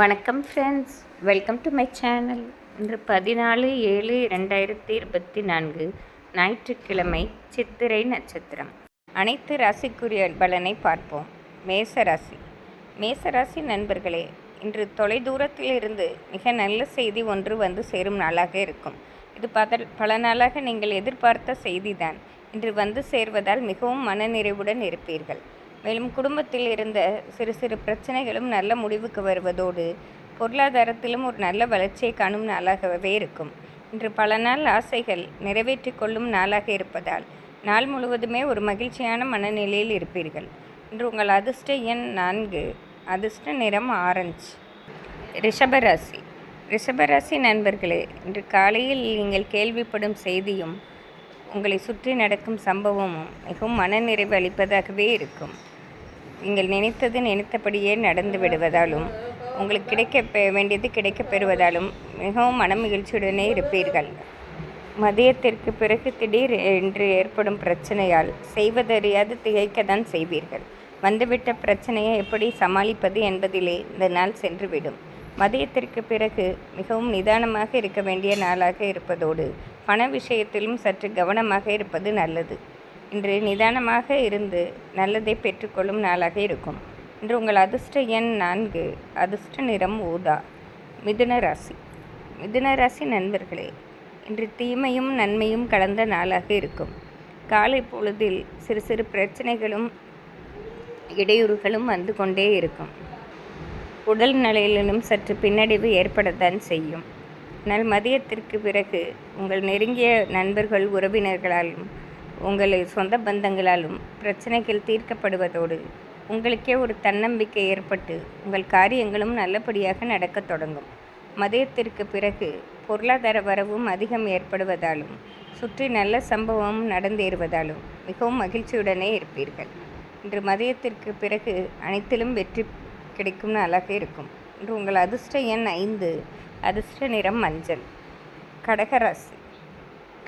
வணக்கம் friends welcome to my channel இன்று பதினாலு ஏழு ரெண்டாயிரத்தி இருபத்தி நான்கு ஞாயிற்றுக்கிழமை சித்திரை நட்சத்திரம். அனைத்து ராசிக்குரிய பலனை பார்ப்போம். மேசராசி மேசராசி நண்பர்களே இன்று தொலைதூரத்தில் இருந்து மிக நல்ல செய்தி ஒன்று வந்து சேரும் நாளாக இருக்கும். இது பத பல நாளாக நீங்கள் எதிர்பார்த்த செய்திதான். இன்று வந்து சேர்வதால் மிகவும் மனநிறைவுடன் இருப்பீர்கள். மேலும் குடும்பத்தில் இருந்த சிறு சிறு பிரச்சனைகளும் நல்ல முடிவுக்கு வருவதோடு பொருளாதாரத்திலும் ஒரு நல்ல வளர்ச்சியை காணும் நாளாகவே இருக்கும். இன்று பல நாள் ஆசைகள் நிறைவேற்றிக் கொள்ளும் நாளாக இருப்பதால் நாள் முழுவதுமே ஒரு மகிழ்ச்சியான மனநிலையில் இருப்பீர்கள். இன்று உங்கள் அதிர்ஷ்ட எண் நான்கு. அதிர்ஷ்ட நிறம் ஆரஞ்சு. ரிஷபராசி. ரிஷபராசி நண்பர்களே இன்று காலையில் நீங்கள் கேள்விப்படும் செய்தியும் உங்களை சுற்றி நடக்கும் சம்பவமும் மிகவும் மனநிறைவு அளிப்பதாகவே இருக்கும். நீங்கள் நினைத்தது நினைத்தபடியே நடந்து விடுவதாலும் உங்களுக்கு கிடைக்க வேண்டியது கிடைக்கப் பெறுவதாலும் மிகவும் மனமகிழ்ச்சியுடனே இருப்பீர்கள். மதியத்திற்கு பிறகு திடீர் என்று ஏற்படும் பிரச்சனையால் செய்வதறியாது திகைக்கத்தான் செய்வீர்கள். வந்துவிட்ட பிரச்சனையை எப்படி சமாளிப்பது என்பதிலே இந்த நாள் சென்றுவிடும். மதியத்திற்கு பிறகு மிகவும் நிதானமாக இருக்க வேண்டிய நாளாக இருப்பதோடு பண விஷயத்திலும் சற்று கவனமாக இருப்பது நல்லது. இன்று நிதானமாக இருந்து நல்லதை பெற்றுக்கொள்ளும் நாளாக இருக்கும். இன்று உங்கள் அதிர்ஷ்ட எண் நான்கு அதிர்ஷ்ட நிறம் ஊதா மிதுன ராசி. மிதுன ராசி நண்பர்களே இன்று தீமையும் நன்மையும் கலந்த நாளாக இருக்கும். காலை பொழுதில் சிறு சிறு பிரச்சனைகளும் இடையூறுகளும் வந்து கொண்டே இருக்கும். உடல் நிலையிலும் சற்று பின்னடைவு ஏற்படத்தான் செய்யும். ஆனால் மதியத்திற்கு பிறகு உங்கள் நெருங்கிய நண்பர்கள் உறவினர்களாலும் உங்களை சொந்த பந்தங்களாலும் பிரச்சனைகள் தீர்க்கப்படுவதோடு உங்களுக்கே ஒரு தன்னம்பிக்கை ஏற்பட்டு உங்கள் காரியங்களும் நல்லபடியாக நடக்கத் தொடங்கும். மதியத்திற்கு பிறகு பொருளாதார வரவும் அதிகம் ஏற்படுவதாலும் சுற்றி நல்ல சம்பவமும் நடந்தேறுவதாலும் மிகவும் மகிழ்ச்சியுடனே இருப்பீர்கள். இன்று மதியத்திற்கு பிறகு அனைத்திலும் வெற்றி கிடைக்கும் நாளாக இருக்கும். இன்று உங்கள் அதிர்ஷ்ட எண் ஐந்து அதிர்ஷ்ட நிறம் மஞ்சள். கடகராசி.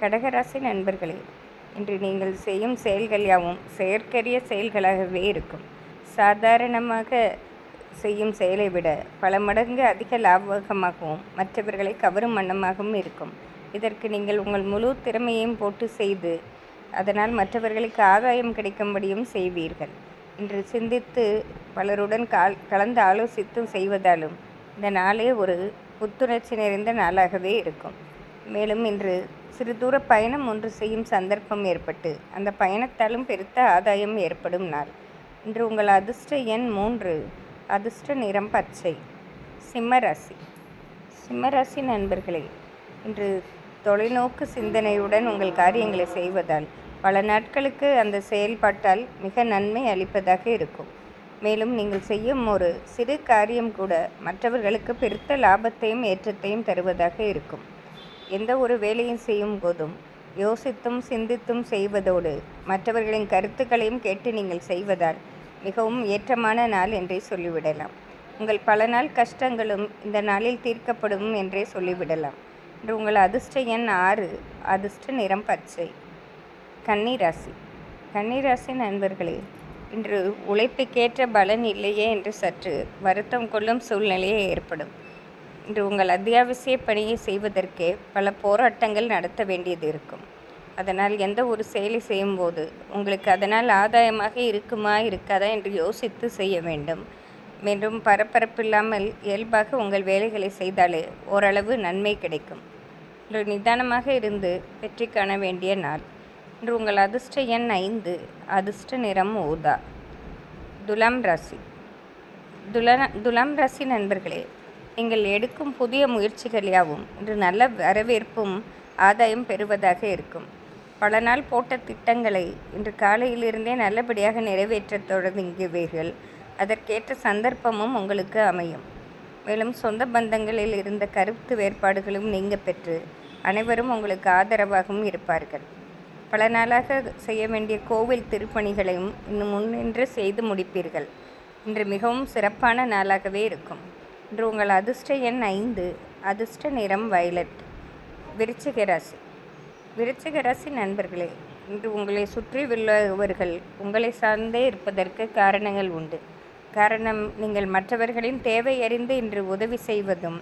கடகராசி நண்பர்களே இன்று நீங்கள் செய்யும் செயல்கள் யாவும் செயற்கரிய செயல்களாகவே இருக்கும். சாதாரணமாக செய்யும் செயலை விட பல மடங்கு அதிக லாபகமாகவும் மற்றவர்களை கவரும் வண்ணமாகவும் இருக்கும். இதற்கு நீங்கள் உங்கள் முழு திறமையையும் போட்டு செய்து அதனால் மற்றவர்களுக்கு ஆதாயம் கிடைக்கும்படியும் செய்வீர்கள். இன்று சிந்தித்து பலருடன் கால் கலந்து ஆலோசித்தும் செய்வதாலும் இந்த நாளே ஒரு புத்துணர்ச்சி நிறைந்த நாளாகவே இருக்கும். மேலும் இன்று சிறு தூர பயணம் ஒன்று செய்யும் சந்தர்ப்பம் ஏற்பட்டு அந்த பயணத்தாலும் பெருத்த ஆதாயம் ஏற்படும் நாள். இன்று உங்கள் அதிர்ஷ்ட எண் மூன்று அதிர்ஷ்ட நிறம் பச்சை சிம்மராசி சிம்மராசி நண்பர்களே இன்று தொலைநோக்கு சிந்தனையுடன் உங்கள் காரியங்களை செய்வதால் பல நாட்களுக்கு அந்த செயல்பாட்டால் மிக நன்மை அளிப்பதாக இருக்கும். மேலும் நீங்கள் செய்யும் ஒரு சிறு காரியம் கூட மற்றவர்களுக்கு பெருத்த லாபத்தையும் ஏற்றத்தையும் தருவதாக இருக்கும். எந்த ஒரு வேலையும் செய்யும் போதும் யோசித்தும் சிந்தித்தும் செய்வதோடு மற்றவர்களின் கருத்துக்களையும் கேட்டு நீங்கள் செய்வதால் மிகவும் ஏற்றமான நாள் என்றே சொல்லிவிடலாம். உங்கள் பல நாள் கஷ்டங்களும் இந்த நாளில் தீர்க்கப்படும் என்றே சொல்லிவிடலாம். இன்று உங்கள் அதிர்ஷ்ட எண் ஆறு அதிர்ஷ்ட நிறம் பச்சை. கன்னிராசி. கன்னிராசி நண்பர்களே இன்று உழைப்புக்கேற்ற பலன் இல்லையே என்று சற்று வருத்தம் கொள்ளும் சூழ்நிலையே ஏற்படும். இன்று உங்கள் அத்தியாவசிய பணியை செய்வதற்கே பல போராட்டங்கள் நடத்த வேண்டியது இருக்கும். அதனால் எந்த ஒரு செயலை செய்யும்போது உங்களுக்கு அதனால் ஆதாயமாக இருக்குமா இருக்காதா என்று யோசித்து செய்ய வேண்டும். மேலும் பரபரப்பில்லாமல் இயல்பாக உங்கள் வேலைகளை செய்தாலே ஓரளவு நன்மை கிடைக்கும். இன்று நிதானமாக இருந்து வெற்றி காண வேண்டிய நாள். இன்று உங்கள் அதிர்ஷ்ட எண் ஐந்து அதிர்ஷ்ட நிறம் ஊதா. துலாம் ராசி. துலா துலாம் ராசி நண்பர்களே நீங்கள் எடுக்கும் புதிய முயற்சிகள் யாவும் இன்று நல்ல வரவேற்பும் ஆதாயம் பெறுவதாக இருக்கும். பல நாள் போட்ட திட்டங்களை இன்று காலையிலிருந்தே நல்லபடியாக நிறைவேற்றத் தொடங்குவீர்கள் அதற்கேற்ற சந்தர்ப்பமும் உங்களுக்கு அமையும். மேலும் சொந்த பந்தங்களில் இருந்த கருத்து வேறுபாடுகளும் நீங்க பெற்று அனைவரும் உங்களுக்கு ஆதரவாகவும் இருப்பார்கள். பல நாளாக செய்ய வேண்டிய கோவில் திருப்பணிகளையும் இன்னும் முன்னின்று செய்து முடிப்பீர்கள். இன்று மிகவும் சிறப்பான நாளாகவே இருக்கும். இன்று உங்கள் அதிர்ஷ்ட எண் ஐந்து. அதிர்ஷ்ட நிறம் வயலட் விருச்சிக ராசி. விருச்சிக ராசி நண்பர்களே இன்று உங்களை சுற்றி உள்ளவர்கள் உங்களை சார்ந்தே இருப்பதற்கு காரணங்கள் உண்டு. காரணம் நீங்கள் மற்றவர்களின் தேவை அறிந்து இன்று உதவி செய்வதும்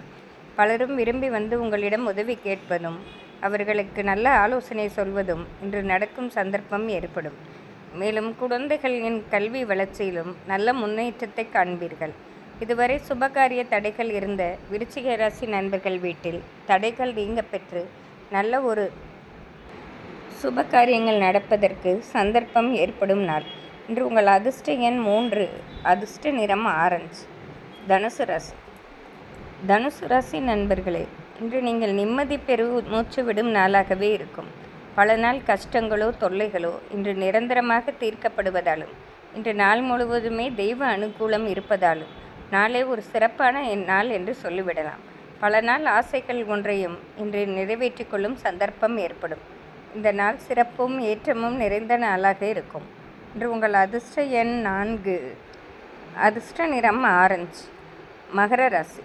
பலரும் விரும்பி வந்து உங்களிடம் உதவி கேட்பதும் அவர்களுக்கு நல்ல ஆலோசனை சொல்வதும் இன்று நடக்கும் சந்தர்ப்பம் ஏற்படும். மேலும் குழந்தைகளின் கல்வி வளர்ச்சியிலும் நல்ல முன்னேற்றத்தை காண்பீர்கள். இதுவரை சுபகாரிய தடைகள் இருந்த விருச்சிக ராசி நண்பர்கள் வீட்டில் தடைகள் நீங்க பெற்று நல்ல ஒரு சுபகாரியங்கள் நடப்பதற்கு சந்தர்ப்பம் ஏற்படும் நாள். இன்று உங்கள் அதிர்ஷ்ட எண் மூன்று அதிர்ஷ்ட நிறம் ஆரஞ்சு தனுசு ராசி. தனுசு ராசி நண்பர்களே இன்று நீங்கள் நிம்மதி பெரு மூச்சு விடும் நாளாகவே இருக்கும். பல நாள் கஷ்டங்களோ தொல்லைகளோ இன்று நிரந்தரமாக தீர்க்கப்படுவதாலும் இன்று நாள் முழுவதுமே தெய்வ அனுகூலம் இருப்பதாலும் நாளே ஒரு சிறப்பான என் நாள் என்று சொல்லிவிடலாம். பல நாள் ஆசைகள் ஒன்றையும் இன்று நிறைவேற்றிக் கொள்ளும் சந்தர்ப்பம் ஏற்படும். இந்த நாள் சிறப்பும் ஏற்றமும் நிறைந்த நாளாக இருக்கும். இன்று உங்கள் அதிர்ஷ்ட எண் நான்கு. அதிர்ஷ்ட நிறம் ஆரஞ்சு. மகர ராசி.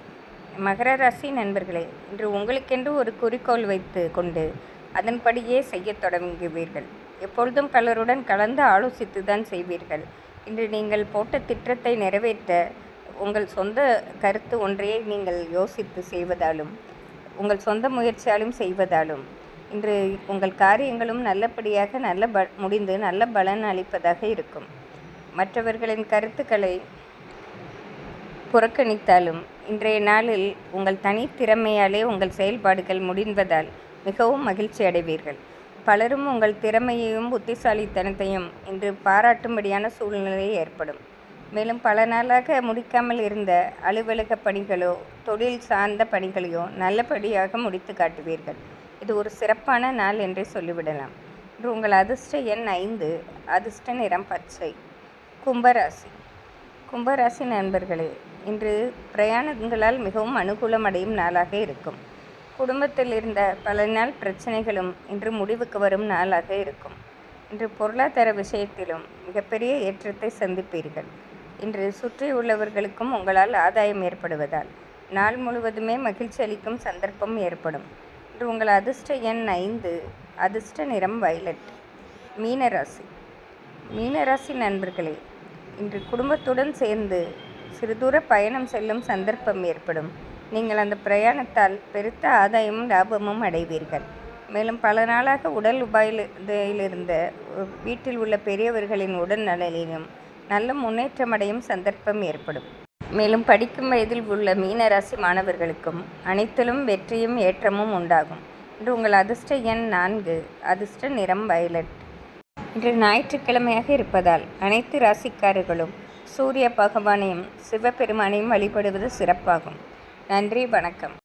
மகர ராசி நண்பர்களே இன்று உங்களுக்கென்று ஒரு குறிக்கோள் வைத்து கொண்டு அதன்படியே செய்யத் தொடங்குவீர்கள். எப்பொழுதும் பலருடன் கலந்து ஆலோசித்து தான் செய்வீர்கள். இன்று நீங்கள் போட்ட திட்டத்தை நிறைவேற்ற உங்கள் சொந்த கருத்து ஒன்றையே நீங்கள் யோசித்து செய்வதாலும் உங்கள் சொந்த முயற்சியாலும் செய்வதாலும் இன்று உங்கள் காரியங்களும் நல்லபடியாக நல்ல ப முடிந்து நல்ல பலன் அளிப்பதாக இருக்கும். மற்றவர்களின் கருத்துக்களை புறக்கணித்தாலும் இன்றைய நாளில் உங்கள் தனித்திறமையாலே உங்கள் செயல்பாடுகள் முடிந்ததால் மிகவும் மகிழ்ச்சி அடைவீர்கள். பலரும் உங்கள் திறமையையும் புத்திசாலித்தனத்தையும் இன்று பாராட்டும்படியான சூழ்நிலை ஏற்படும். மேலும் பல நாளாக முடிக்காமல் இருந்த அலுவலக பணிகளோ தொழில் சார்ந்த பணிகளையோ நல்லபடியாக முடித்து காட்டுவீர்கள். இது ஒரு சிறப்பான நாள் என்றே சொல்லிவிடலாம். இன்று உங்கள் அதிர்ஷ்ட எண் ஐந்து அதிர்ஷ்ட நிறம் பச்சை கும்பராசி. கும்பராசி நண்பர்களே இன்று பிரயாணங்களால் மிகவும் அனுகூலம் அடையும் நாளாக இருக்கும். குடும்பத்தில் இருந்த பல நாள் பிரச்சனைகளும் இன்று முடிவுக்கு வரும் நாளாக இருக்கும். இன்று பொருளாதார விஷயத்திலும் மிகப்பெரிய ஏற்றத்தை சந்திப்பீர்கள். இன்று சுற்றியுள்ளவர்களுக்கும் உங்களால் ஆதாயம் ஏற்படுவதால். நாள் முழுவதுமே மகிழ்ச்சி அளிக்கும் சந்தர்ப்பம் ஏற்படும். இன்று உங்கள் அதிர்ஷ்ட எண் ஐந்து அதிர்ஷ்ட நிறம் வயலட். மீனராசி. மீனராசி நண்பர்களே இன்று குடும்பத்துடன் சேர்ந்து சிறு தூர பயணம் செல்லும் சந்தர்ப்பம் ஏற்படும். நீங்கள் அந்த பிரயாணத்தால் பெருத்த ஆதாயமும் லாபமும் அடைவீர்கள். மேலும் பல நாளாக உடல் உபாயிலிருந்த வீட்டில் உள்ள பெரியவர்களின் உடல் நலனிலும் நல்ல முன்னேற்றமடையும் சந்தர்ப்பம் ஏற்படும். மேலும் படிக்கும் வயதில் உள்ள மீனராசி மாணவர்களுக்கும் அனைத்திலும் வெற்றியும் ஏற்றமும் உண்டாகும். இன்று உங்கள் அதிர்ஷ்ட எண் நான்கு அதிர்ஷ்ட நிறம் வயலட். இன்று ஞாயிற்றுக்கிழமையாக இருப்பதால் அனைத்து ராசிக்காரர்களும் சூரிய பகவானையும் சிவபெருமானையும் வழிபடுவது சிறப்பாகும். நன்றி வணக்கம்.